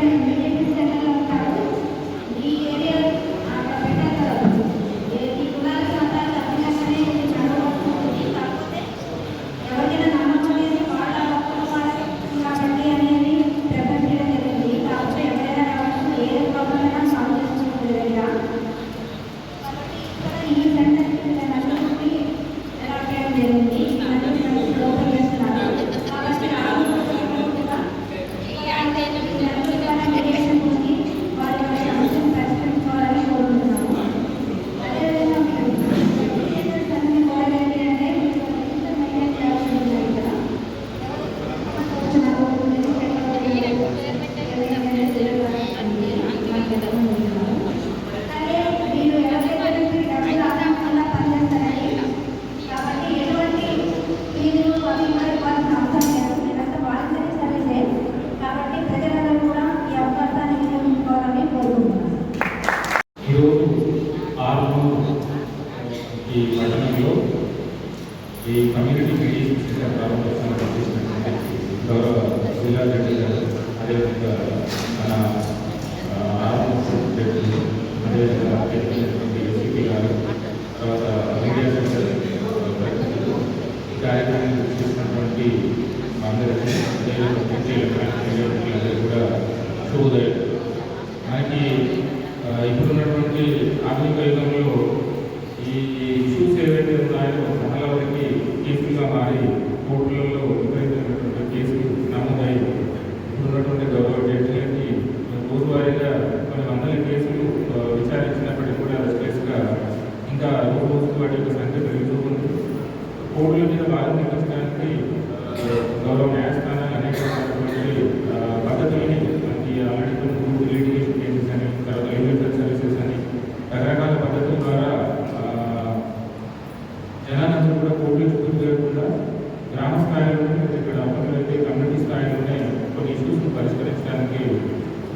Amen. కూడా ఇప్పుడున్నటువంటి ఆధునిక యుగంలో ఈ ఇష్యూస్ ఏవైతే ఉన్నాయో చాలా కేసులుగా మారి కోర్టులలో కేసులు నమోదాయి ఇప్పుడున్నటువంటి గౌరవ జడ్జిలకి వందల కేసులు విచారించినప్పటికీ కూడా ఇంకా రోజు వాటి సంఖ్య పెరుగుతూ ఉంది కోర్టుల మీద భారం నిర్వహించడానికి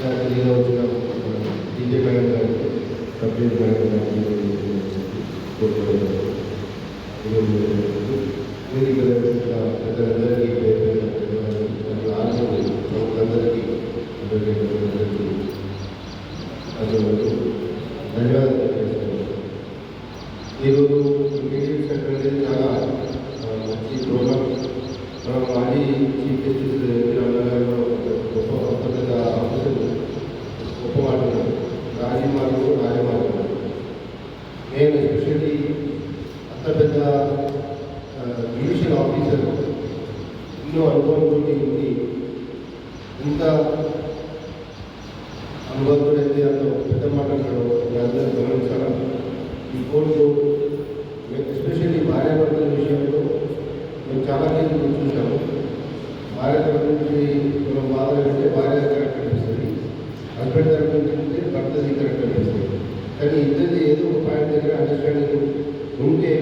నేను వచ్చిన డీజే మేడం గారికి సబ్జెక్ట్ మేడం గారికి వేదిక ప్రజలందరికీ ఆశలు అందరికీ అందరూ ధన్యవాదాలు ఈరోజు అనుబంధుడైతే అంత పెద్ద మాట అన్నాడు అందరూ గమనించాలా? ఈ కోర్టు ఎస్పెషల్లీ భార్యాభర్తల విషయంలో మేము చాలా కేసులు చూసాము భార్య తరపు నుంచి మనం బాధ భార్య కరెక్ట్ కనిపిస్తుంది. హస్బెండ్ తరపు నుంచి అంటే భర్తది కరెక్ట్ కనిపిస్తుంది. కానీ ఇద్దరిది ఏదో ఒక పాయింట్ దగ్గర అండర్స్టాండింగ్ ఉంటే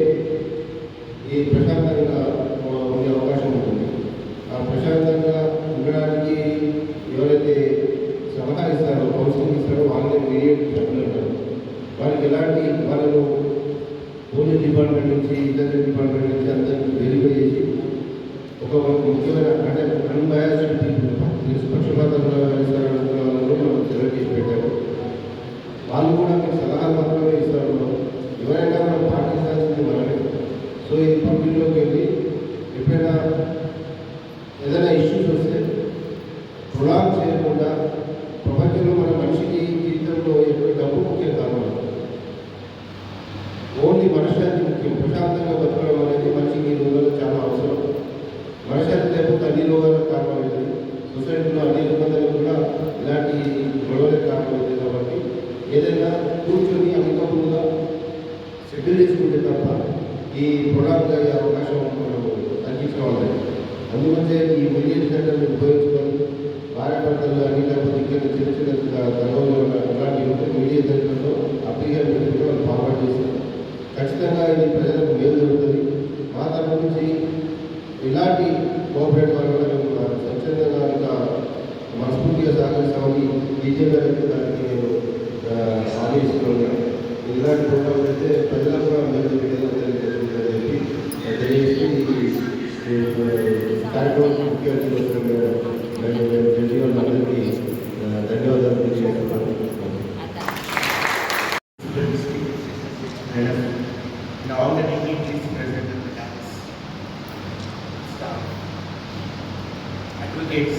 wickets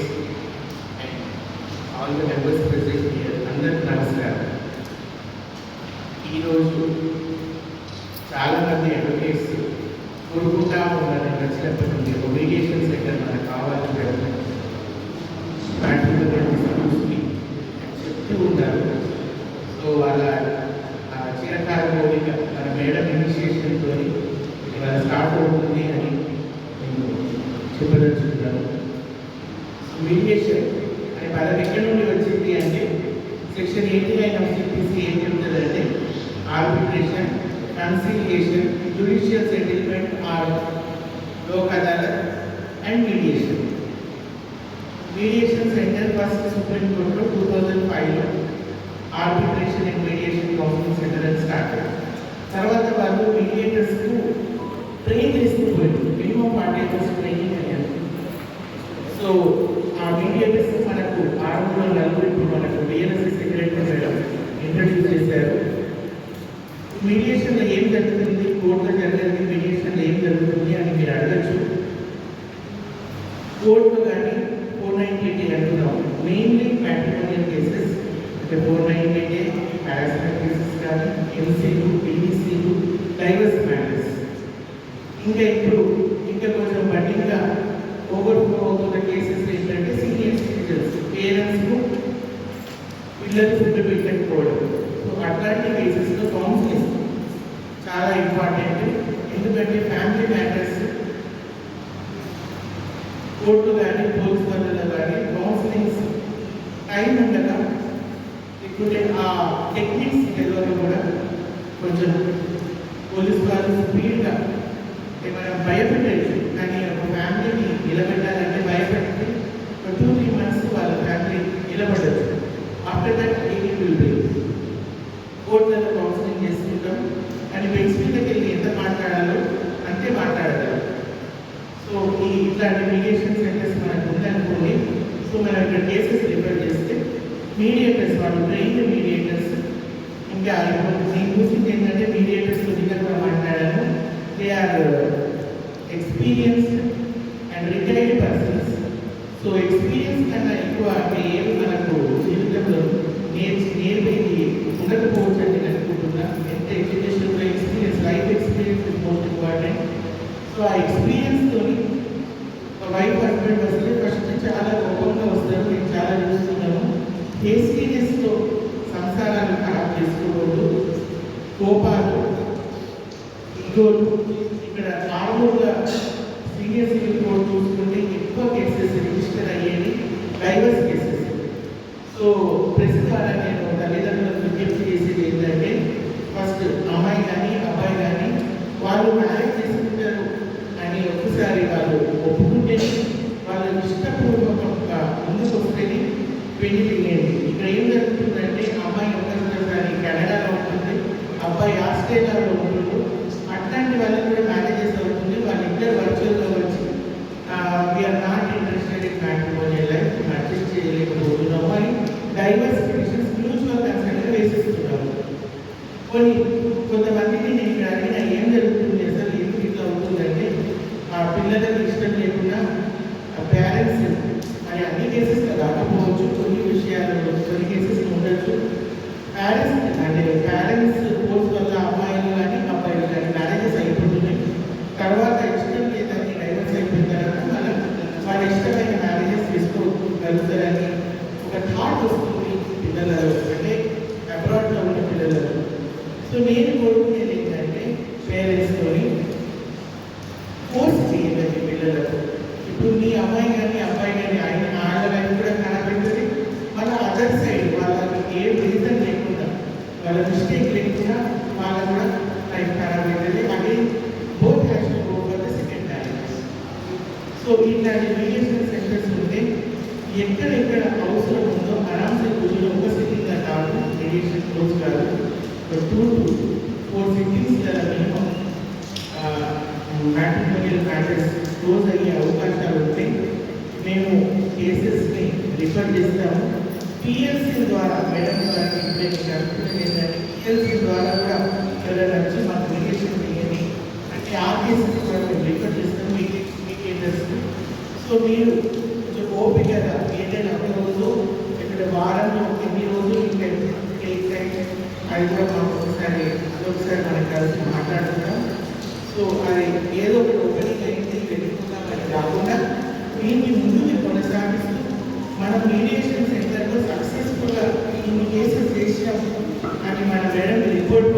and all the members present here అందరు నమస్కారం ఈరోజు చాలామంది అడ్వకేట్స్ కోరుకుంటా ఉన్న నచ్చినప్పటి నుండి ఒబ్లిగేషన్ సెక్టర్ మనకు కావాలని పెడుతున్నారు సిపిసి ఏం చెప్తుందంటే arbitration conciliation judicial settlement or Lok Adalat and mediation mediation centre first supreme కోర్టులో టూ థౌజండ్ ఫైవ్లో arbitration and mediation counselling centre అని స్టార్ట్ తర్వాత వాళ్ళు మీడియేటర్స్కు ట్రైన్ చేస్తూ పోయారు మినిమం ఫార్టీ ట్రైనింగ్ అయ్యారు సో ఆ మీడియేటర్స్ మనకు ఆరు నలుగురు ఇప్పుడు మనకు బిఎన్ఎస్ఎస్ సెక్రటరీ మేడం ఇంట్రడ్యూస్ చేశారు మీడియేషన్లో ఏం జరుగుతుంది కోర్టులో జరిగింది మీడియేషన్లో ఏం జరుగుతుంది అని మీరు అడగచ్చు కోర్టులో కానీ ఫోర్ నైన్టీ ఎయిట్ అంటున్నాం మెయిన్లీ మ్యాట్రిమోనియల్ కేసెస్ అంటే four ninety eight harassment cases కానీ ఎంసీలు పీడీసీలు డైవర్స్ మ్యాటర్స్ ఇంకా ఇప్పుడు ఇంకా పిల్లలు ఫుడ్ పెట్టకపోవడం సో అట్లాంటి కేసెస్లో కౌన్సిలింగ్ చాలా ఇంపార్టెంట్ ఎందుకంటే ఫ్యామిలీ మ్యాటర్స్ కోర్టు కానీ పోలీస్ వాళ్ళలో కానీ కౌన్సిలింగ్స్ టైం ఉండక లేకుంటే ఆ టెక్నిక్స్ తెలియక కూడా కొంచెం పోలీస్ వాళ్ళు స్పీడ్గా ఏమైనా భయపెట్టచ్చు కానీ ఒక ఫ్యామిలీని నిలబెట్టాలంటే భయపెట్టి ఒక టూ త్రీ మంత్స్ వాళ్ళ family నిలబడచ్చు after that eighty will be కోర్టులలో counselling చేసుకుంటాం అని బెంచ్ మీదకి వెళ్ళి ఎంత మాట్లాడాలో అంతే మాట్లాడగలం సో ఈ ఇట్లాంటి మీడియేషన్ సెంటర్స్ మనకు ఉందనుకోండి సో మనం ఇక్కడ కేసెస్ రిఫర్ చేస్తే మీడియేటర్స్ వాళ్ళు ట్రైన్ మీడియేటర్స్ ఇంకా నేను చూసింది ఏంటంటే మీడియేటర్స్ గురించి కూడా మాట్లాడాను. They are experienced and retired persons so experience కన్నా ఎక్కువ అంటే ఏమి మనకు జీవితంలో నేర్చి నేర్పేది ఉండకపోవచ్చు అని నేను అనుకుంటున్నా. ఎంత ఎడ్యుకేషన్లో experience life experience is most important so ఆ ఎక్స్పీరియన్స్ హండ్రెడ్ వైఫ్ ఫస్ట్ చాలా కోపంగా వస్తారు మేము చాలా చూస్తున్నాము హేస్టీనెస్తో సంసారాన్ని ఖరాబ్ చేసుకోవద్దు కోపాలు ఈగోలు ఇక్కడ నార్మల్గా సీనియర్ సివిల్ చూసుకుంటే ఎక్కువ కేసెస్ రిజిస్టర్ అయ్యేది డైవర్స్ కేసెస్ సో ప్రెస్ ద్వారా నేను తల్లిదండ్రులకు విజ్ఞప్తి చేసేది ఏంటంటే ఫస్ట్ అమ్మాయి కానీ అబ్బాయి కానీ వాళ్ళు మ్యారేజ్ చేసిన అని ఒక్కసారి వాళ్ళు ఒప్పుకుంటేనే వాళ్ళు ఇష్టపూర్వకంగా ముందుకు వస్తేనే పెళ్ళి తెలియండి ఇక్కడ ఏం జరుగుతుందంటే అమ్మాయి ఒక్కసారి కెనడాలో ఉంటుంది అబ్బాయి ఆస్ట్రేలియాలో ఉంటుంది. అట్లాంటి వాళ్ళకి కూడా మ్యారేజెస్ అవుతుంది వాళ్ళిద్దరు వర్చువల్గా వచ్చి we are not interested in matrimonial life adjust చేయలేకపోతున్నాము అని డైవర్స్ పిటిషన్స్ మ్యూచువల్ కన్సెంట్గా వేసేస్తున్నాము కొన్ని కొంతమందిని నేను ఇక్కడ అడిగిన ఏం జరుగుతుంది అసలు? ఎందుకు ఇట్లా అవుతుందంటే ఆ పిల్లలకు ఇష్టం లేకుండా పేరెంట్స్ మరి అన్ని కేసెస్లో కాకపోవచ్చు కొన్ని విషయాలు కొన్ని కేసెస్ ఉండొచ్చు. పేరెంట్స్ అంటే పేరెంట్స్ కోర్స్ వల్ల అమ్మాయిలు కానీ అబ్బాయిలు కానీ మ్యారేజెస్ అయిపోతున్నాయి. తర్వాత ఇష్టం లేదని డైవర్స్ అయిపోయిన తర్వాత మనం వాళ్ళ ఇష్టమైన మ్యారేజెస్ చేసుకోగలుగుతారని ఒక థాట్ వస్తుంది పిల్లలలో అంటే అబ్రాడ్లో ఉన్న పిల్లలలో సో నేను కోరుకునేది ఏంటంటే పేరెంట్స్తోని ఫోర్స్ చేయాలండి పిల్లలకు ఇప్పుడు మీ అమ్మాయి కానీ అబ్బాయి కానీ ఆయన ఆళ్ళ లైఫ్ కూడా ఖరాబ్ అవుతుంది మన అదర్ సైడ్ వాళ్ళకి ఏ రీజన్ లేకుండా వాళ్ళ మిస్టేక్ లేకుండా వాళ్ళ కూడా లైఫ్ ఖరాబ్ అవుతుంది అది both has to go for the second marriage so ఇట్లాంటి మీడియేషన్ సెంటర్స్ ఉంటే ఎక్కడెక్కడ అవసరం ఉందో ఆరామ్సే కూర్చొని ఒక సిట్టింగ్ కాదు మీడియేషన్ క్లోజ్ కాదు two to four sittings minimum matrimonial matters close అయ్యే అవకాశాలు ఉంటాయి మేము కేసెస్ని రిఫర్ చేస్తాము పిఎల్సీ ద్వారా మేడం గారికి ఇప్పుడే మీకు అనుకునేది ఏంటంటే పిఎల్సీ ద్వారా కూడా ఎవరైనా వచ్చి మాకు మీడియేషన్ చేయండి అంటే ఆ కేసెస్ కూడా మేము రిఫర్ చేస్తాం మీకు మీకేటర్స్ సో మీరు కొంచెం ఓపికగా ఏదైనా ఒక రోజు ఇక్కడ వారంలో ఎన్ని రోజులు ఇంకా టేక్ టైం అది కూడా మాకు ఒకసారి అదొకసారి మనం కలిసి మాట్లాడుతున్నాం సో అది ఏదో ఒక ఓపెనింగ్ అయితే వెళ్ళిపోతాం కాకుండా దీన్ని ముందుకు కొనసాగిస్తూ మన మీడియేషన్ సెంటర్లో సక్సెస్ఫుల్గా ఇన్ని కేసెస్ చేసాం అని మన మేడం రిపోర్ట్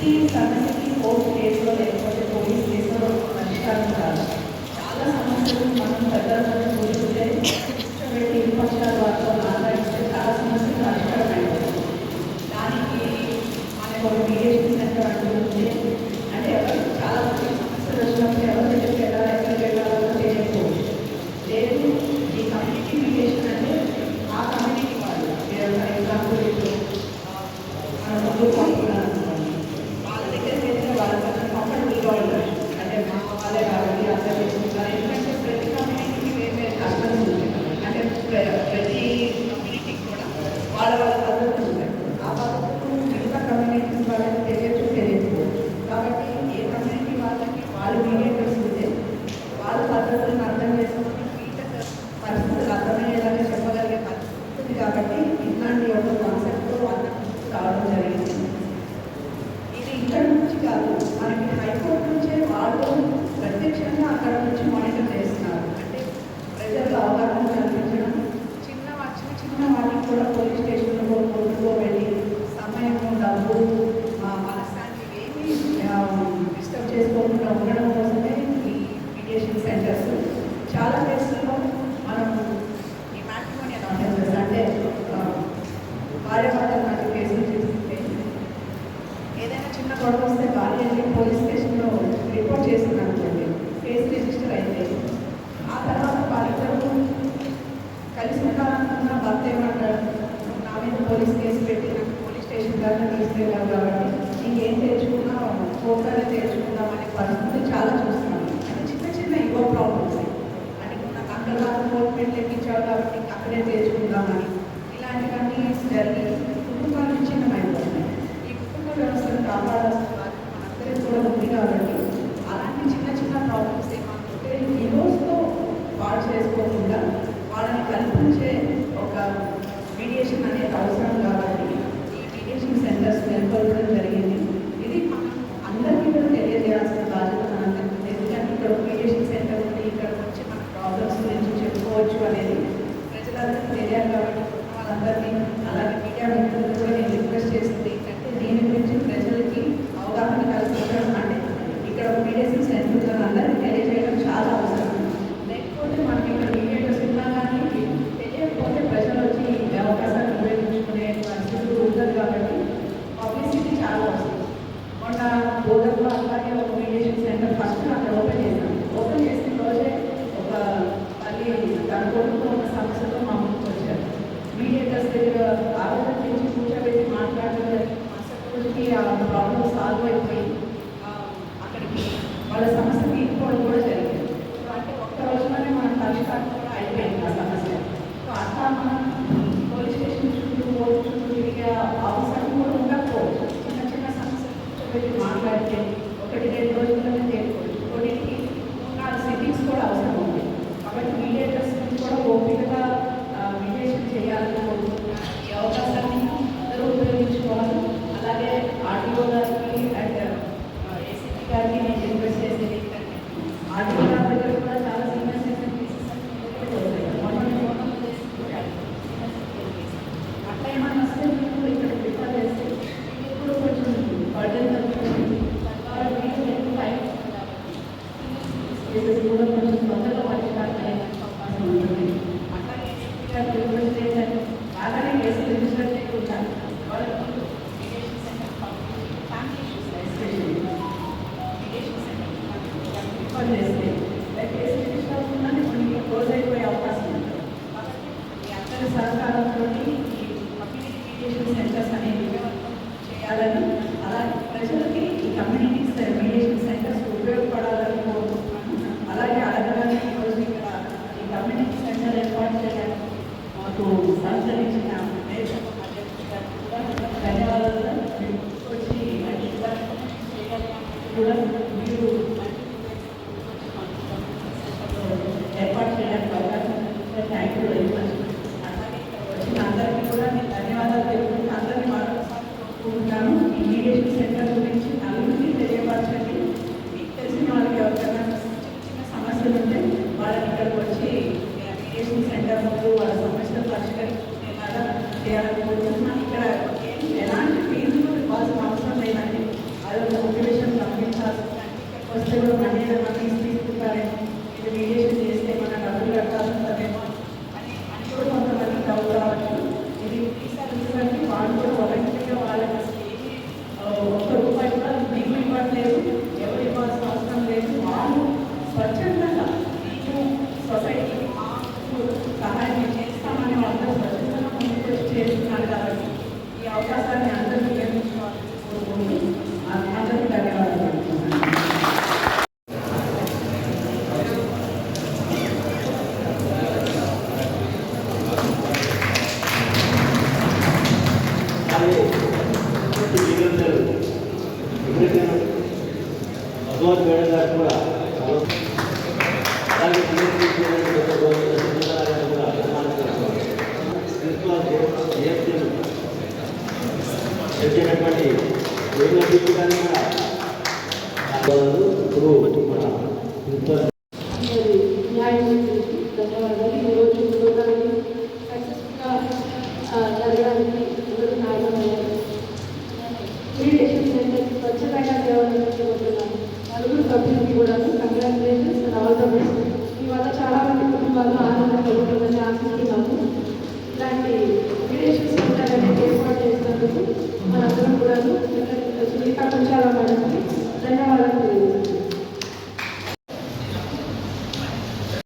ప్రతి సమస్యకి కోర్టు కేసులో లేకపోతే పోలీస్ కేసులో పరిష్కారం కాదు. చాలా సమస్యలు మనం పెద్దల గురించి పెట్టి Thank you. todos, tá, gente?